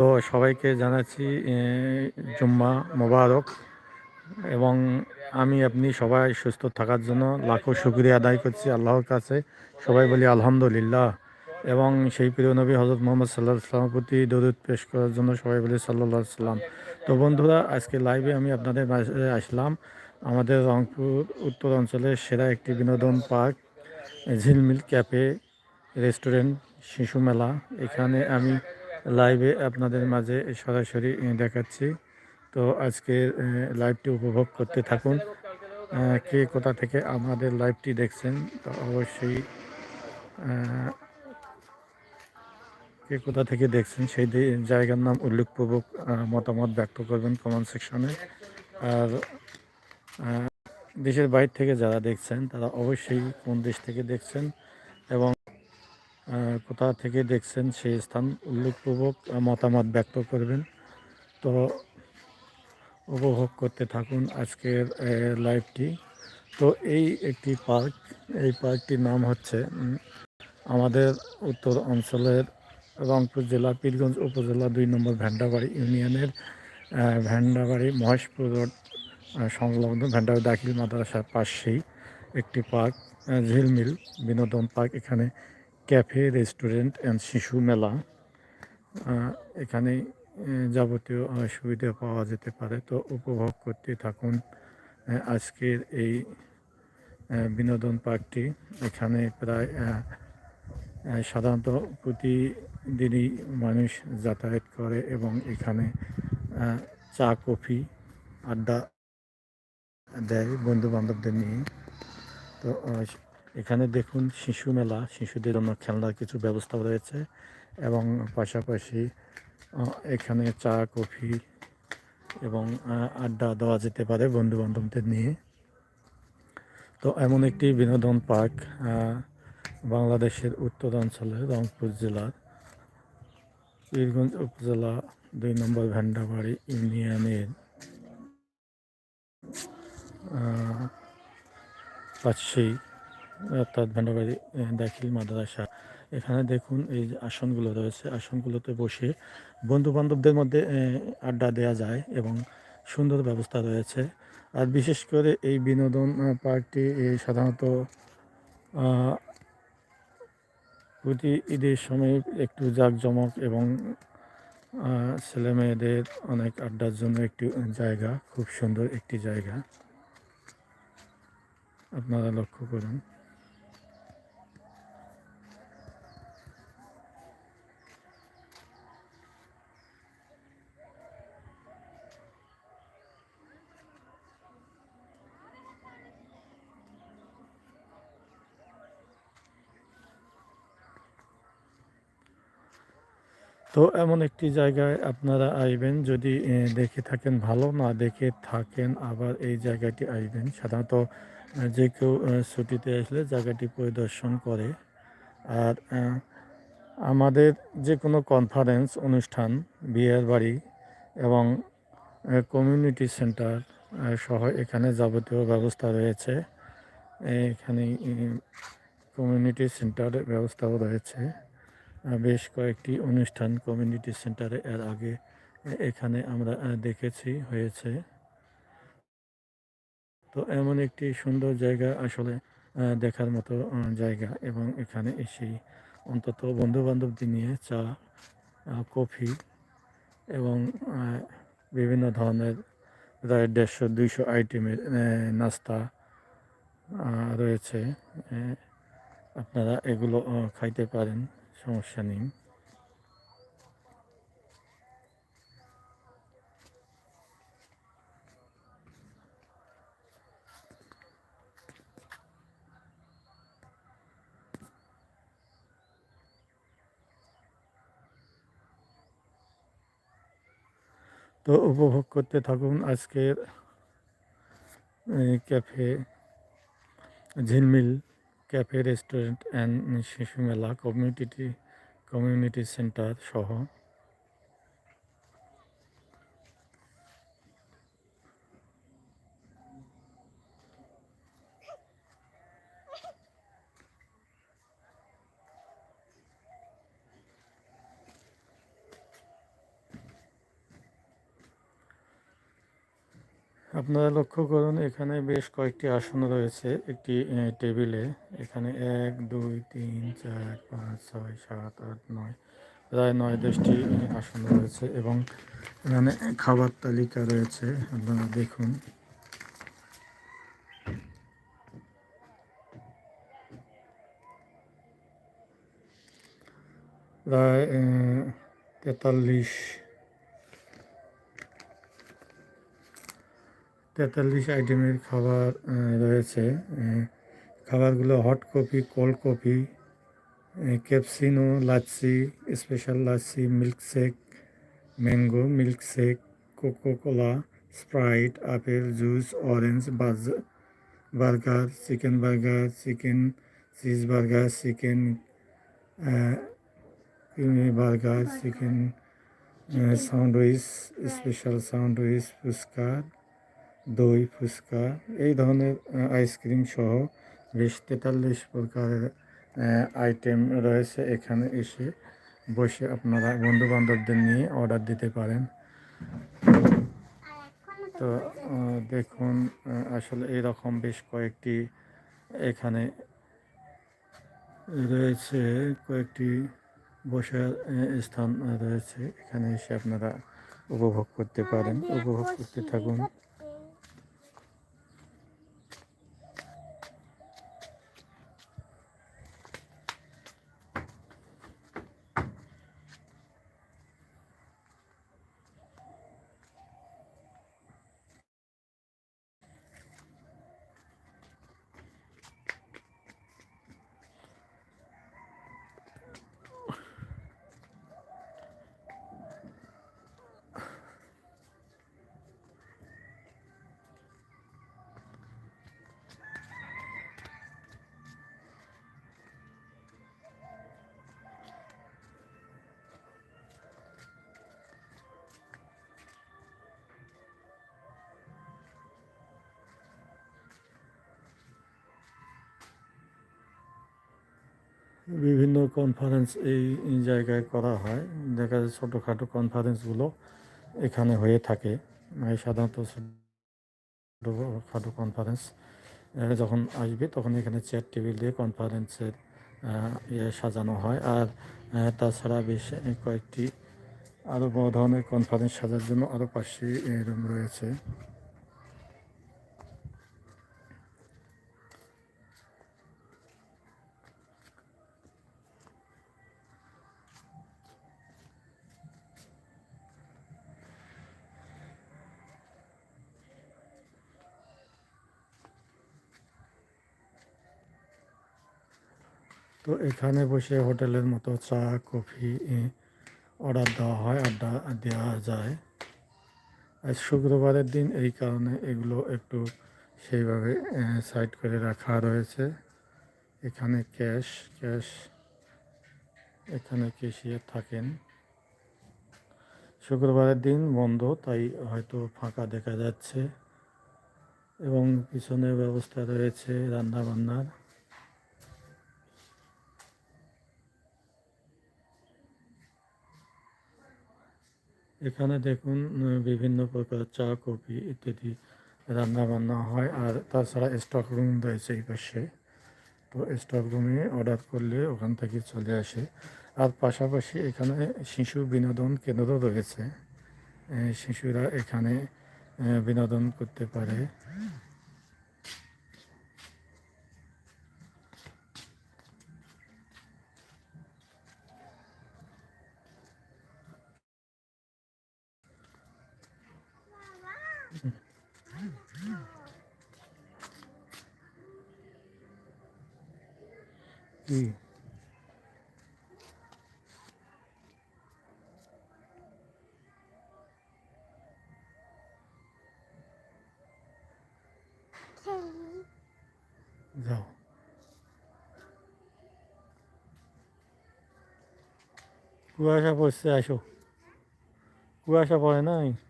তো সবাইকে জানাচ্ছি জুম্মা মোবারক এবং আমি আপনি সবাই সুস্থ থাকার জন্য লাখো শুক্রিয়া আদায় করছি আল্লাহর কাছে। সবাই বলি আলহামদুলিল্লাহ। এবং সেই প্রিয় নবী হজরত মোহাম্মদ সাল্লাহ সাল্লামের প্রতি দরুদ পেশ করার জন্য সবাই বলি সাল্লাহ সাল্লাম তো বন্ধুরা, আজকে লাইভে আমি আপনাদের আসলাম। আমাদের রংপুর উত্তর অঞ্চলের সেরা একটি বিনোদন পার্ক, ঝিলমিল ক্যাফে, রেস্টুরেন্ট, শিশু মেলা। এখানে আমি লাইভে আপনাদের মাঝে সরাসরি দেখাচ্ছি। তো আজকে লাইভটি উপভোগ করতে থাকুন। কে কোথা থেকে আমাদের লাইভটি দেখছেন, তো অবশ্যই কে কোথা থেকে দেখছেন, সেই জায়গার নাম উল্লেখপূর্বক মতামত ব্যক্ত করবেন কমেন্ট সেকশনে আর দেশের বাইরে থেকে যারা দেখছেন, তারা অবশ্যই কোন দেশ থেকে দেখছেন এবং কোথা থেকে দেখছেন সেই স্থান উল্লেখপূর্বক মতামত ব্যক্ত করবেন। তো উপভোগ করতে থাকুন আজকের লাইভটি। তো এই একটি পার্ক এই পার্কটির নাম হচ্ছে আমাদের উত্তর অঞ্চলের রংপুর জেলা পীরগঞ্জ উপজেলা দুই নম্বর ভ্যান্ডাবাড়ি ইউনিয়নের আহ, ভ্যান্ডাবাড়ি মহেশপুর রোড সংলগ্ন ভ্যান্ডাবাড়ি দাখিল মাদ্রাসার পাশেই একটি পার্ক ঝিলমিল বিনোদন পার্ক। এখানে ক্যাফে, রেস্টুরেন্ট অ্যান্ড শিশু মেলা। এখানে যাবতীয় সুবিধা পাওয়া যেতে পারে, তো উপভোগ করতে থাকুন। আজকের এই বিনোদন পার্কটি এখানে প্রায় সাধারণত প্রতিদিনই মানুষ যাতায়াত করে এবং এখানে চা, কফি, আড্ডা দেয় বন্ধু বান্ধবদের নিয়ে। তো এখানে দেখুন শিশু মেলা, শিশুদের জন্য খেলনার কিছু ব্যবস্থা রয়েছে এবং পাশাপাশি এখানে চা, কফি এবং আড্ডা দেওয়া যেতে পারে বন্ধু বান্ধবদের নিয়ে। তো এমন একটি বিনোদন পার্ক বাংলাদেশের উত্তরাঞ্চলে রংপুর জেলার। পীরগঞ্জ উপজেলা দুই নম্বর ভ্যান্ডাবাড়ি ইউনিয়নের পাশেই অর্থাৎ ভ্যান্ডাবাড়ি আহ, দাখিল মাদ্রাসা। এখানে দেখুন এই যে আসনগুলো রয়েছে। আসনগুলোতে বসে বন্ধু বান্ধবদের মধ্যে আড্ডা দেওয়া যায় এবং সুন্দর ব্যবস্থা রয়েছে। আর বিশেষ করে এই বিনোদন পার্কটি সাধারণত প্রতি ঈদের সময় একটু জাঁকজমক এবং ছেলে মেয়েদের অনেক আড্ডার জন্য একটি জায়গা খুব সুন্দর একটি জায়গা। আপনারা লক্ষ্য করুন। তো এমন একটি জায়গায় আপনারা আসবেন যদি দেখে থাকেন ভালো, না দেখে থাকেন আবার এই জায়গাটি আসবেন সাধারণত যে কেউ ছুটিতে আসলে জায়গাটি পরিদর্শন করে। আর আমাদের যে কোনো কনফারেন্স অনুষ্ঠান, বিয়ের বাড়ি এবং কমিউনিটি সেন্টার সহ এখানে যাবতীয় ব্যবস্থা রয়েছে। এখানে কমিউনিটি সেন্টারের ব্যবস্থাও রয়েছে। বেশ কয়েকটি অনুষ্ঠান কমিউনিটি সেন্টারে এর আগে এখানে আমরা দেখেছি, হয়েছে। তো এমন একটি সুন্দর জায়গা আসলে দেখার মতো জায়গা এবং এখানে এসে অন্তত বন্ধু বান্ধবদের নিয়ে চা কফি এবং বিভিন্ন ধরনের প্রায় দেড়শো, দুইশো আইটেমের নাস্তা রয়েছে। আপনারা এগুলো খাইতে পারেন। সমস্যা নেই। তো উপভোগ করতে থাকুন আজকের ক্যাফে ঝিলমিল। ক্যাফে রেস্টুরেন্ট অ্যান্ড শিশু মেলা কমিউনিটি কমিউনিটি সেন্টার সহ। আপনারা লক্ষ্য করুন, এখানে বেশ কয়েকটি আসন রয়েছে একটি টেবিলে। এখানে এক, দুই, তিন, চার, পাঁচ, ছয়, সাত, আট, নয়, প্রায় নয় দশটি আসন রয়েছে এবং এখানে খাবার তালিকা রয়েছে। আপনারা দেখুন। প্রায় তেতাল্লিশ তেতাল্লিশ আইটেমের খাবার রয়েছে খাবারগুলো hot coffee cold coffee cappuccino lassi special lassi milkshake mango milkshake Coca Cola Sprite apple juice orange juice burger chicken burger chicken cheese burger chicken creamy burger chicken sandwich special sandwich fuchka doi fuchka এই ধরনের ice cream সহ বেশ তেতাল্লিশ প্রকারের item রয়েছে এখানে এসে বসে আপনারা বন্ধু বান্ধবদের নিয়ে অর্ডার দিতে পারেন। তো দেখুন আসলে এরকম বেশ কয়েকটি এখানে রয়েছে, কয়েকটি বসার স্থান রয়েছে। এখানে এসে আপনারা উপভোগ করতে পারেন। উপভোগ করতে থাকুন। বিভিন্ন কনফারেন্স এই জায়গায় করা হয়। দেখা যায় ছোটোখাটো কনফারেন্সগুলো এখানে হয়ে থাকে। সাধারণত ছোটোখাটো কনফারেন্স যখন আসবে তখন এখানে চেয়ার টেবিল দিয়ে কনফারেন্সের ইয়ে সাজানো হয়। আর তাছাড়া বেশ কয়েকটি আরও বড় ধরনের কনফারেন্স সাজার জন্য আরও পাঁচটি রুম রয়েছে। তো এখানে বসে হোটেলের মতো চা, কফি অর্ডার দেওয়া হয়, আড্ডা দেওয়া যায়। আজ শুক্রবারের দিন এই কারণে এগুলো একটু সেইভাবে সাইড করে রাখা রয়েছে। এখানে ক্যাশ ক্যাশ এখানে কেশিয়ার থাকেন। শুক্রবারের দিন বন্ধ, তাই হয়তো ফাঁকা দেখা যাচ্ছে। এবং পিছনে ব্যবস্থা রয়েছে রান্না এখানে দেখুন বিভিন্ন প্রকার চা, কফি ইত্যাদি রান্নাবান্না হয়, আর তাছাড়া স্টক রুম রয়েছে এই পাশে। তো স্টক রুমে অর্ডার করলে ওখান থেকে চলে আসে। আর পাশাপাশি এখানে শিশু বিনোদন কেন্দ্র রয়েছে। শিশুরা এখানে বিনোদন করতে পারে। কি যাও কুয়াশা পড়ছে আসো কুয়াশা পড়ে নাই থাক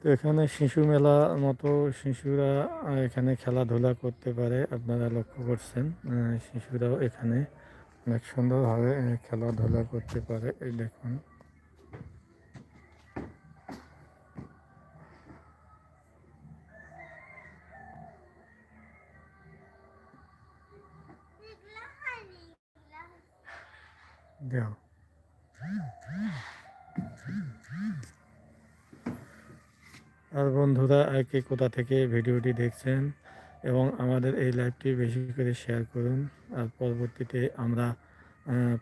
তো এখানে শিশু মেলা মতো শিশুরা এখানে খেলাধুলা করতে পারে, আপনারা লক্ষ্য করছেন শিশুরাও এখানে অনেক সুন্দরভাবে খেলাধুলা করতে পারে, এই দেখুন। আর বন্ধুরা, আর কে কোথা থেকে ভিডিওটি দেখছেন এবং আমাদের এই লাইভটি বেশি করে শেয়ার করুন। আর পরবর্তীতে আমরা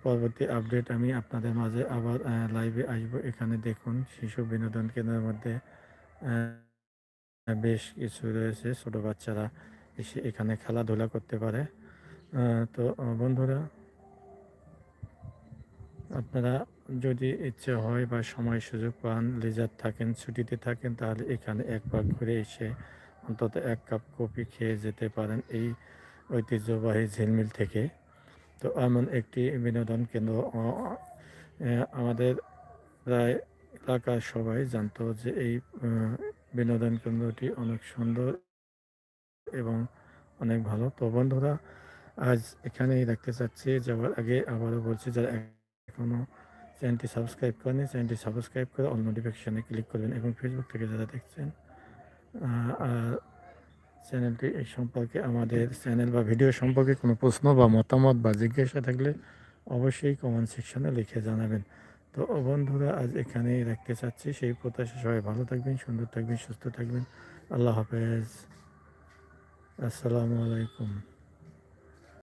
পরবর্তী আপডেট আমি আপনাদের মাঝে আবার লাইভে আসব। এখানে দেখুন, শিশু বিনোদন কেন্দ্রের মধ্যে বেশ কিছু রয়েছে। ছোট বাচ্চারা এসে এখানে খেলাধুলা করতে পারে। তো, বন্ধুরা, আপনারা যদি ইচ্ছে হয় বা সময় সুযোগ পান, লেজার থাকেন, ছুটিতে থাকেন, তাহলে এখানে একবার ঘুরে এসে অন্তত এক কাপ কফি খেয়ে যেতে পারেন এই ঐতিহ্যবাহী ঝিলমিল থেকে। তো এমন একটি বিনোদন কেন্দ্র আমাদের প্রায় এলাকার সবাই জানতো যে এই বিনোদন কেন্দ্রটি অনেক সুন্দর এবং অনেক ভালো। তো বন্ধুরা, আজ এখানেই রাখতে চাচ্ছি। যাওয়ার আগে আবারও বলছি যারা এখনও চ্যানেলটি সাবস্ক্রাইব করেন চ্যানেলটি সাবস্ক্রাইব করে অল নোটিফিকেশানে ক্লিক করবেন এবং ফেসবুক থেকে যারা দেখছেন চ্যানেলটি এই সম্পর্কে আমাদের চ্যানেল বা ভিডিও সম্পর্কে কোনো প্রশ্ন বা মতামত বা জিজ্ঞাসা থাকলে অবশ্যই কমেন্ট সেকশনে লিখে জানাবেন। তো বন্ধুরা, আজ এখানেই রাখতে চাচ্ছি। সেই প্রত্যাশা সবাই ভালো থাকবেন, সুন্দর থাকবেন, সুস্থ থাকবেন। আল্লাহ হাফেজ। আসসালামু আলাইকুম।